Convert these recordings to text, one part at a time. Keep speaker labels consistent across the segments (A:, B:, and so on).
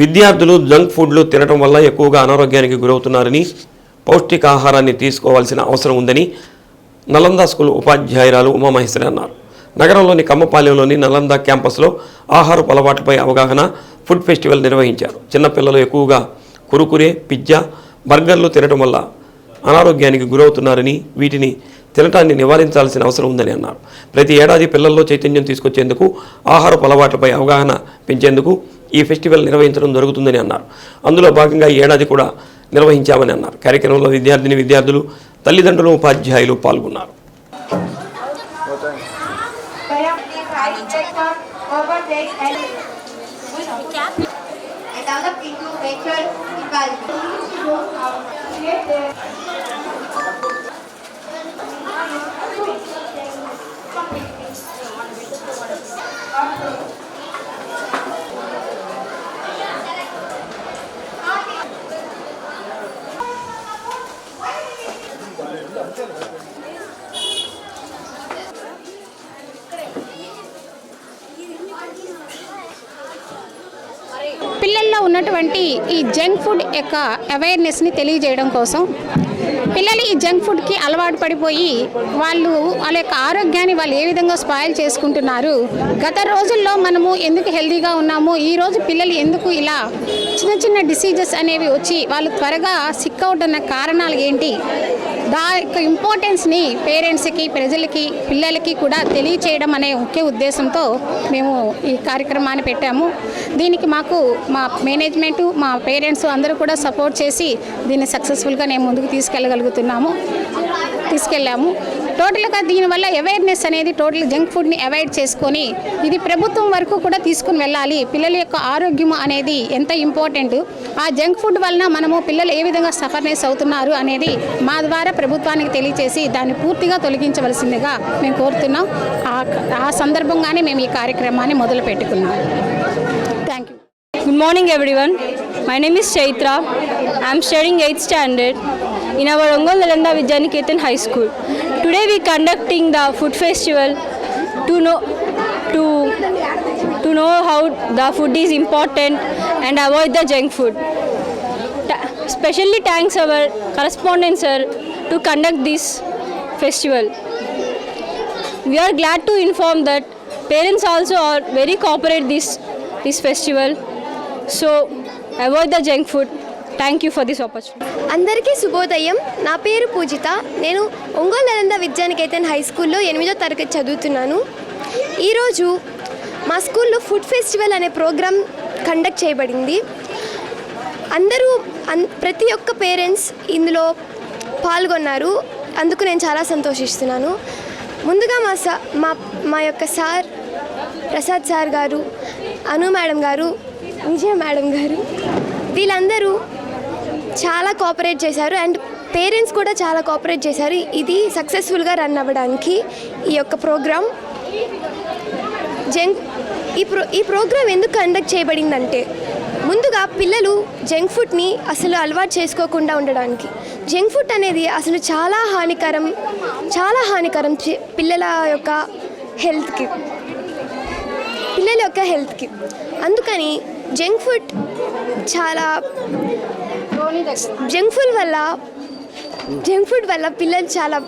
A: విద్యార్థులు జంక్ ఫుడ్లు తినడం వల్ల ఎక్కువగా అనారోగ్యానికి గురవుతున్నారని పౌష్టికాహారాన్ని తీసుకోవాల్సిన అవసరం ఉందని నలంద స్కూల్ ఉపాధ్యాయురాలు ఉమామహేశ్వరి అన్నారు. నగరంలోని కమ్మపాలెంలోని నలంద క్యాంపస్లో ఆహారపు అలవాట్లపై అవగాహన ఫుడ్ ఫెస్టివల్ నిర్వహించారు. చిన్నపిల్లలు ఎక్కువగా కురుకురే పిజ్జా బర్గర్లు తినడం వల్ల అనారోగ్యానికి గురవుతున్నారని వీటిని తినటాన్ని నివారించాల్సిన అవసరం ఉందని అన్నారు. ప్రతి ఏడాది పిల్లల్లో చైతన్యం తీసుకొచ్చేందుకు ఆహారపు అలవాట్లపై అవగాహన పెంచేందుకు ఈ ఫెస్టివల్ నిర్వహించడం జరుగుతుందని అన్నారు. అందులో భాగంగా ఈ ఏడాది కూడా నిర్వహించామని అన్నారు. కార్యక్రమంలో విద్యార్థిని విద్యార్థులు తల్లిదండ్రులు ఉపాధ్యాయులు పాల్గొన్నారు.
B: Develop into equality.
C: పిల్లల్లో ఉన్నటువంటి ఈ జంక్ ఫుడ్ యొక్క అవేర్నెస్ని తెలియజేయడం కోసం పిల్లలు ఈ జంక్ ఫుడ్కి అలవాటు పడిపోయి వాళ్ళు వాళ్ళ యొక్క ఆరోగ్యాన్ని వాళ్ళు ఏ విధంగా స్పాయిల్ చేసుకుంటున్నారు? గత రోజుల్లో మనము ఎందుకు హెల్తీగా ఉన్నాము? ఈ రోజు పిల్లలు ఎందుకు ఇలా చిన్న చిన్న డిసీజెస్ అనేవి వచ్చి వాళ్ళు త్వరగా సిక్ అవుట్ అన్న కారణాలు ఏంటి? దా యొక్క ఇంపార్టెన్స్ని పేరెంట్స్కి ప్రజలకి పిల్లలకి కూడా తెలియచేయడం అనే ఒకే ఉద్దేశంతో మేము ఈ కార్యక్రమాన్ని పెట్టాము. దీనికి మాకు మా మేనేజ్మెంటు మా పేరెంట్స్ అందరూ కూడా సపోర్ట్ చేసి దీన్ని సక్సెస్ఫుల్గా నేను ముందుకు తీసుకెళ్ళగలుగుతున్నాము తీసుకెళ్ళాము. టోటల్గా దీనివల్ల అవేర్నెస్ అనేది టోటల్ జంక్ ఫుడ్ని అవాయిడ్ చేసుకొని ఇది ప్రభుత్వం వరకు కూడా తీసుకుని వెళ్ళాలి. పిల్లల యొక్క ఆరోగ్యం అనేది ఎంత ఇంపార్టెంట్ ఆ జంక్ ఫుడ్ వలన మనము పిల్లలు ఏ విధంగా సఫర్నెస్ అవుతున్నారు అనేది మా ద్వారా ప్రభుత్వానికి తెలియచేసి దాన్ని పూర్తిగా తొలగించవలసిందిగా మేము కోరుతున్నాం. ఆ ఆ సందర్భంగానే మేము ఈ కార్యక్రమాన్ని మొదలు పెట్టుకున్నాం. Thank you
D: good morning everyone my name is Chaitra I am studying 8th standard in our Ongol Nalanda Vidyaniketan High School. Today we are conducting the food festival to know to to know how the food is important and avoid the junk food. Ta- Specially thanks our correspondent sir to conduct this festival. We are glad to inform that parents also are very cooperate this this festival. So avoid the junk food. Thank you for this opportunity
E: అందరికీ శుభోదయం. నా పేరు పూజిత. నేను Ongole Nalanda Vidyanikethan high స్కూల్లో ఎనిమిదో తరగతి చదువుతున్నాను. ఈరోజు మా స్కూల్లో ఫుడ్ ఫెస్టివల్ అనే ప్రోగ్రాం కండక్ట్ చేయబడింది. అందరూ అన్ ప్రతి ఒక్క పేరెంట్స్ ఇందులో పాల్గొన్నారు. అందుకు నేను చాలా సంతోషిస్తున్నాను. ముందుగా మా సా మా మా యొక్క సార్ ప్రసాద్ సార్ గారు అను మేడం గారు విజయ మేడం గారు వీళ్ళందరూ చాలా కోఆపరేట్ చేశారు అండ్ పేరెంట్స్ కూడా చాలా కోఆపరేట్ చేశారు. ఇది సక్సెస్ఫుల్గా రన్ అవ్వడానికి ఈ యొక్క ప్రోగ్రామ్ జంక్ ఈ ప్రో ఈ ప్రోగ్రామ్ ఎందుకు కండక్ట్ చేయబడిందంటే ముందుగా పిల్లలు జంక్ ఫుడ్ని అసలు అలవాటు చేసుకోకుండా ఉండడానికి. జంక్ ఫుడ్ అనేది అసలు చాలా హానికరం చాలా హానికరం పిల్లల యొక్క హెల్త్కి పిల్లల యొక్క హెల్త్కి అందుకని జంక్ ఫుడ్ చాలా జంక్ ఫుడ్ వల్ల జంక్ ఫుడ్ వల్ల పిల్లలు చాలా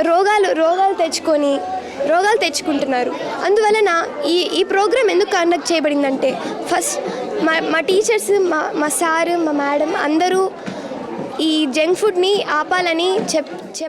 E: రోగాలు రోగాలు తెచ్చుకొని రోగాలు తెచ్చుకుంటున్నారు. అందువలన ఈ ఈ ప్రోగ్రామ్ ఎందుకు కండక్ట్ చేయబడిందంటే ఫస్ట్ మా మా టీచర్స్ మా మా సార్ మా మేడం అందరూ ఈ జంక్ ఫుడ్ని ఆపాలని చెప్ చెప్